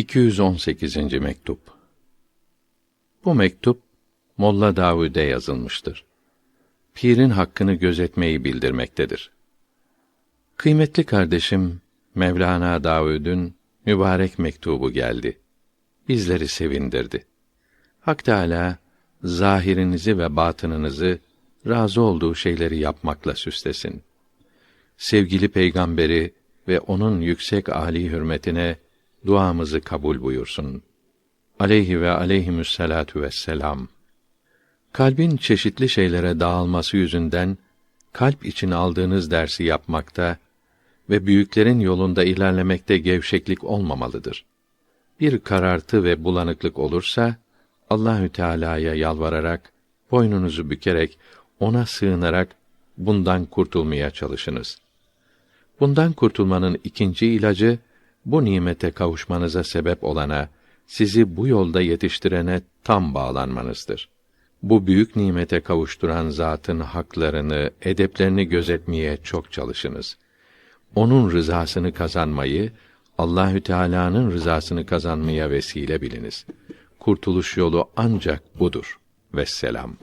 218. mektup. Bu mektup Molla Davud'e yazılmıştır. Pirin hakkını gözetmeyi bildirmektedir. Kıymetli kardeşim Mevlana Davud'un mübarek mektubu geldi. Bizleri sevindirdi. Hak Teâlâ, zahirinizi ve batınınızı razı olduğu şeyleri yapmakla süslesin. Sevgili peygamberi ve onun yüksek âli hürmetine duamızı kabul buyursun. Aleyhi ve aleyhimüsselatu vesselam. Kalbin çeşitli şeylere dağılması yüzünden kalp için aldığınız dersi yapmakta ve büyüklerin yolunda ilerlemekte gevşeklik olmamalıdır. Bir karartı ve bulanıklık olursa Allahü Teala'ya yalvararak, boynunuzu bükerek, ona sığınarak bundan kurtulmaya çalışınız. Bundan kurtulmanın ikinci ilacı bu nimete kavuşmanıza sebep olana, sizi bu yolda yetiştirene tam bağlanmanızdır. Bu büyük nimete kavuşturan zatın haklarını, edeplerini gözetmeye çok çalışınız. Onun rızasını kazanmayı, Allahü Teala'nın rızasını kazanmaya vesile biliniz. Kurtuluş yolu ancak budur. Vesselam.